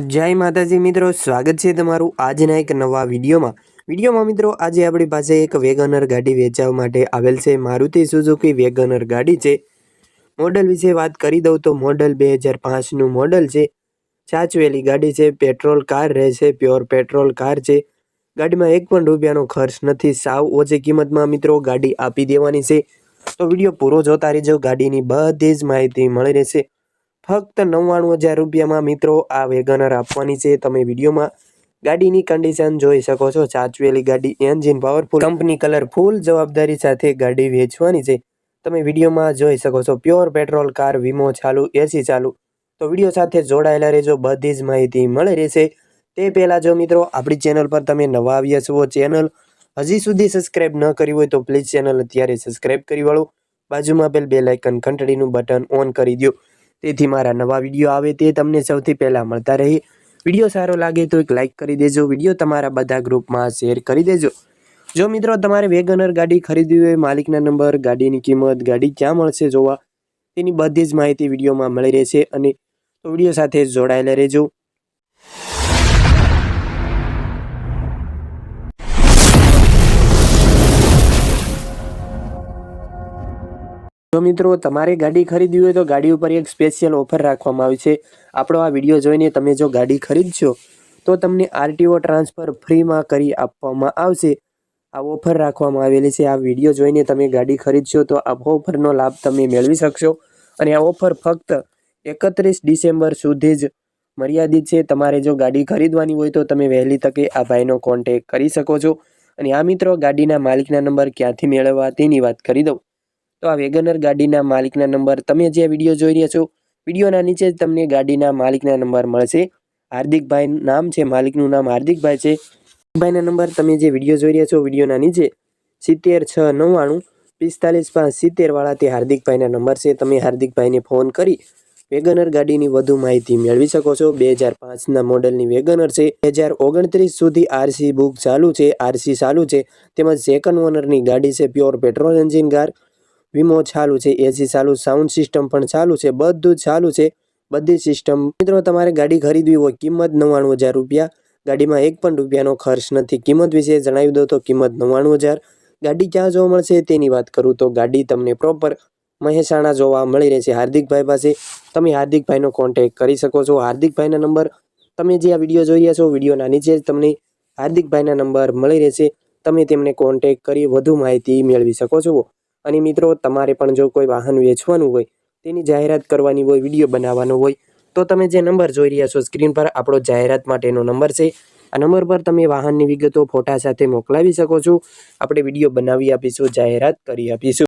જય માતાજી મિત્રો, સ્વાગત છે તમારું આજના એક નવા વિડીયોમાં. વિડીયોમાં મિત્રો, આજે આપણી પાસે એક વેગનર ગાડી વેચાવવા માટે આવેલ છે, મારુતિ સુઝુકી વેગનર ગાડી છે. મોડલ વિશે વાત કરી દઉં તો મોડલ બે હજાર પાંચનું મોડલ છે. સાચવેલી ગાડી છે, પેટ્રોલ કાર રહેશે પ્યોર પેટ્રોલ કાર છે. ગાડીમાં એક પણ રૂપિયાનો ખર્ચ નથી, સાવ ઓછી કિંમતમાં મિત્રો ગાડી આપી દેવાની છે. તો વીડિયો પૂરો જોતા રહેજો, ગાડીની બધી જ માહિતી મળી રહેશે. ફક્ત નવ્વાણું હજાર રૂપિયામાં મિત્રો આ વેગનર આપવાની છે. તમે વિડીયોમાં ગાડીની કન્ડિશન જોઈ શકો છો. સાચવેલી ગાડી engine powerful company colour full જવાબદારી સાથે ગાડી વેચવાની છે. તમે વિડીયોમાં જોઈ શકો છો. પ્યોર પેટ્રોલ કાર વીમો ચાલુ એસી ચાલુ. તો વીડિયો સાથે જોડાયેલા રહેજો. બધી જ માહિતી મળી રહેશે. તે પહેલાં જો મિત્રો, આપણી ચેનલ પર તમે નવા આવ્યા છો ચેનલ હજી સુધી સબસ્ક્રાઇબ ન કરી હોય તો પ્લીઝ ચેનલ અત્યારે સબસ્ક્રાઈબ કરી વાળો. બાજુમાં પેલ બે લાઇકન ઘંટડીનું બટન ઓન કરી દો તેથી મારા નવા વીડિયો આવે તે તમને સૌથી પહેલાં મળતા રહે. વીડિયો સારો લાગે તો એક લાઇક કરી દેજો. વીડિયો તમારા બધા ગ્રુપમાં શેર કરી દેજો. જો મિત્રો તમારે વેગનર ગાડી ખરીદવી હોય, માલિકના નંબર, ગાડીની કિંમત, ગાડી ક્યાં મળશે જોવા, તેની બધી જ માહિતી વિડીયોમાં મળી રહેશે અને તો વીડિયો સાથે જોડાયેલા રહેજો. જો મિત્રો, તમારે ગાડી ખરીદવી હોય તો ગાડી ઉપર એક સ્પેશિયલ ઓફર રાખવામાં આવી છે. આપણો આ વીડિયો જોઈને તમે જો ગાડી ખરીદશો, તો તમને આરટીઓ ટ્રાન્સફર ફ્રીમાં કરી આપવામાં આવશે. આ ઓફર રાખવામાં આવેલી છે. આ વીડિયો જોઈને તમે ગાડી ખરીદશો તો આ ઓફરનો લાભ તમે મેળવી શકશો. અને આ ઓફર ફક્ત એકત્રીસ ડિસેમ્બર સુધી જ મર્યાદિત છે. તમારે જો ગાડી ખરીદવાની હોય તો તમે વહેલી તકે આ ભાઈનો કોન્ટેક કરી શકો છો. અને આ મિત્રો, ગાડીના માલિકના નંબર ક્યાંથી મેળવવા તેની વાત કરી દઉં. તો આ વેગનર ગાડીના માલિકના નંબર તમે જે વીડિયો જોઈ રહ્યા છો, વિડીયોના નીચે જ તમને ગાડીના માલિકના નંબર મળશે. હાર્દિકભાઈ નામ છે, માલિકનું નામ હાર્દિકભાઈ છે. ભાઈના નંબર તમે જે વીડિયો જોઈ રહ્યા છો, વિડીયોના નીચે સિત્તેર છ નવ્વાણું પિસ્તાલીસ પાંચ સિત્તેર વાળા તે હાર્દિકભાઈના નંબર છે. તમે હાર્દિકભાઈને ફોન કરી વેગનર ગાડીની વધુ માહિતી મેળવી શકો છો. બે હજાર પાંચના મોડલની વેગનર છે. બે હજાર ઓગણત્રીસ સુધી આરસી બુક ચાલુ છે. આરસી ચાલુ છે. તેમજ સેકન્ડ ઓનરની ગાડી છે, પ્યોર પેટ્રોલ એન્જિન કાર. વીમો ચાલુ છે એસી ચાલુ સાઉન્ડ સિસ્ટમ પણ ચાલુ છે, બધું ચાલુ છે, બધી સિસ્ટમ મિત્રો, તમારે ગાડી ખરીદવી હોય, કિંમત નવ્વાણું હજાર રૂપિયા. ગાડીમાં એક પણ રૂપિયાનો ખર્ચ નથી. કિંમત વિશે જણાવી દો તો કિંમત નવ્વાણું હજાર. ગાડી ક્યાં જોવા મળશે તેની વાત કરું તો ગાડી તમને પ્રોપર મહેસાણા જોવા મળી રહેશે. હાર્દિકભાઈ પાસે તમે હાર્દિકભાઈનો કોન્ટેક કરી શકો છો. હાર્દિકભાઈના નંબર તમે જે આ વીડિયો જોઈ રહ્યા છો, વિડીયોના નીચે જ તમને હાર્દિકભાઈના નંબર મળી રહેશે. તમે તેમને કોન્ટેક કરી વધુ માહિતી મેળવી શકો છો. અને મિત્રો, તમારે પણ જો કોઈ વાહન વેચવાનું હોય, તેની જાહેરાત કરવાની હોય, વીડિયો બનાવવાનો હોય, તો તમે જે નંબર જોઈ રહ્યા છો સ્ક્રીન પર, આપણો જાહેરાત માટેનો નંબર છે. આ નંબર પર તમે વાહનની વિગતો ફોટા સાથે મોકલાવી શકો છો. આપણે વીડિયો બનાવી આપીશું, જાહેરાત કરી આપીશું.